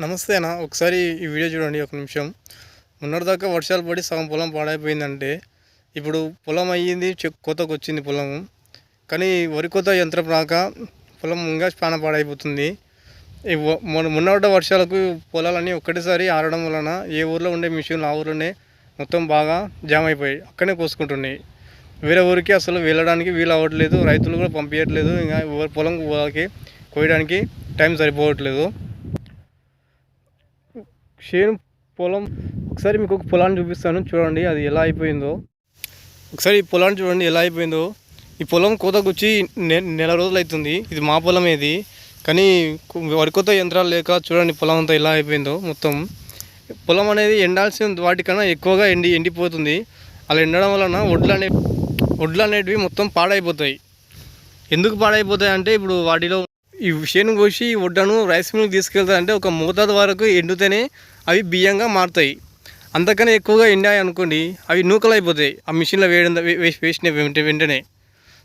నమస్తే అన్న ఒకసారి ఈ వీడియో చూడండి ఒక నిమిషం. మొన్నటిదాకా వర్షాలు పడి సగం పొలం పాడైపోయిందంటే ఇప్పుడు పొలం అయ్యింది చె- కోతకు వచ్చింది పొలం. కానీ వరి కోత యంత్రం రాక పొలం ముంగా స్పాన పాడైపోతుంది. మొన్న మొన్నటి వర్షాలకు పొలాలన్నీ ఒక్కటేసారి ఆరడం వలన ఏ ఊర్లో ఉండే మిషన్లు ఆ ఊర్లోనే మొత్తం బాగా జామ్ అయిపోయాయి అక్కడనే కోసుకుంటున్నాయి. వేరే ఊరికి అసలు వెళ్ళడానికి వీలు అవ్వట్లేదు. రైతులు కూడా పంపించట్లేదు ఇంకా ఎవరి పొలం వాళ్ళకి కోయడానికి టైం సరిపోవట్లేదు. చేను పొలం ఒకసారి మీకు ఒక పొలాన్ని చూపిస్తాను చూడండి అది ఎలా అయిపోయిందో. ఒకసారి ఈ పొలాన్ని చూడండి ఎలా అయిపోయిందో. ఈ పొలం కోతకు వచ్చి నె నెల రోజులు అవుతుంది. ఇది మా పొలం ఇది కానీ వరి కొత్త యంత్రాలు లేక చూడండి పొలం అంతా ఎలా అయిపోయిందో మొత్తం. పొలం అనేది ఎండాల్సిన వాటికన్నా ఎక్కువగా ఎండి ఎండిపోతుంది. అలా ఎండడం వలన వడ్లు అనే వడ్లు అనేటివి మొత్తం పాడైపోతాయి. ఎందుకు పాడైపోతాయి అంటే ఇప్పుడు వాటిలో ఈ చేను కోసి ఈ వడ్డను రైస్ మిల్కి తీసుకెళ్తారంటే ఒక మోతాదు వరకు ఎండితేనే అవి బియ్యంగా మారుతాయి. అంతకన్నా ఎక్కువగా ఎండాయి అనుకోండి అవి నూకలు అయిపోతాయి ఆ మిషన్లో వేయడం వేసిన వెంటనే.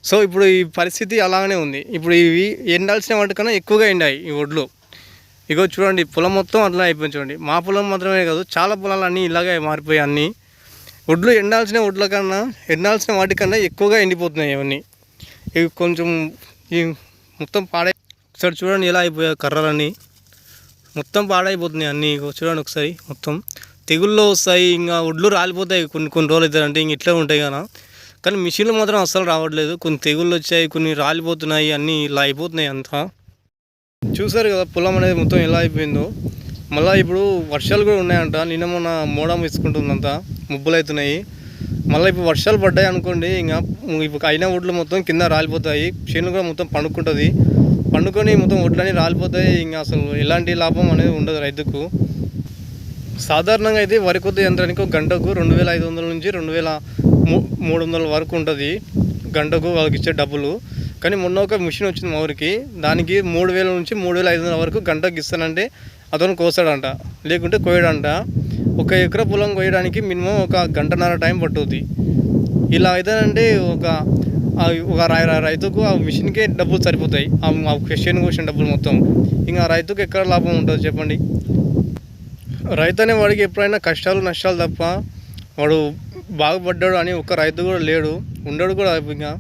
సో ఇప్పుడు ఈ పరిస్థితి అలాగనే ఉంది. ఇప్పుడు ఇవి ఎండాల్సిన వాటికన్నా ఎక్కువగా ఎండాయి ఈ వడ్లు. ఇగో చూడండి పొలం మొత్తం అట్లా అయిపోయింది చూడండి. మా పొలం మాత్రమే కాదు చాలా పొలాలు అన్నీ ఇలాగే మారిపోయాయి అన్నీ. వడ్లు ఎండాల్సిన వడ్ల కన్నా ఎండాల్సిన వాటికన్నా ఎక్కువగా ఎండిపోతున్నాయి ఇవన్నీ ఇవి కొంచెం ఈ మొత్తం పాడై ఒకసారి చూడండి ఎలా అయిపోయాయి కర్రలన్నీ. మొత్తం పాడైపోతున్నాయి అన్నీ చూడండి ఒకసారి మొత్తం. తెగుళ్ళు వస్తాయి ఇంకా వడ్లు రాలిపోతాయి కొన్ని కొన్ని రోజులు అవుతాయి అంటే ఇంక ఇట్లా ఉంటాయి కదా. కానీ మిషన్లు మాత్రం అస్సలు రావట్లేదు. కొన్ని తెగుళ్ళు వచ్చాయి కొన్ని రాలిపోతున్నాయి అన్నీ ఇలా అయిపోతున్నాయి అంతా. చూసారు కదా పొలం అనేది మొత్తం ఎలా అయిపోయిందో. మళ్ళీ ఇప్పుడు వర్షాలు కూడా ఉన్నాయంట. నిన్న మొన్న మోడం వేసుకుంటుందంతా. ముబ్బులు అవుతున్నాయి. మళ్ళీ ఇప్పుడు వర్షాలు పడ్డాయి అనుకోండి ఇంకా ఇప్పుడు అయిన ఒడ్లు మొత్తం కింద రాలిపోతాయి. చేను కూడా మొత్తం పండుకుంటుంది. పండుకొని మొత్తం ఒడ్లన్నీ రాలిపోతాయి. ఇంకా అసలు ఎలాంటి లాభం అనేది ఉండదు రైతుకు. సాధారణంగా అయితే వరి కొత్త యంత్రానికి ఒక గంటకు రెండు వేల ఐదు వందల నుంచి రెండు వేల మూ- మూడు వందల వరకు ఉంటుంది. గంటకు వాళ్ళకి ఇచ్చే డబ్బులు. కానీ మొన్న ఒక మిషన్ వచ్చింది మా ఊరికి. దానికి మూడు వేల నుంచి మూడు వేల ఐదు వందల వరకు గంటకు ఇస్తానంటే అతను కోసాడంట లేకుంటే కోయడంట ఒక ఎకరా పొలం కోయడానికి మినిమం ఒక గంటన్నర టైం పట్టుద్ది. ఇలా అయితేనంటే ఒక ఒక రై- రైతుకు ఆ మిషన్కే డబ్బులు సరిపోతాయి. ఆ ఆ క్వశ్చన్ డబ్బులు మొత్తం. ఇంకా రైతుకు ఎక్కడ లాభం ఉంటుంది చెప్పండి. రైతు అనే వాడికి ఎప్పుడైనా కష్టాలు నష్టాలు తప్ప వాడు బాగుపడ్డాడు అని ఒక రైతు కూడా లేడు. ఉండడు కూడా ఇంకా.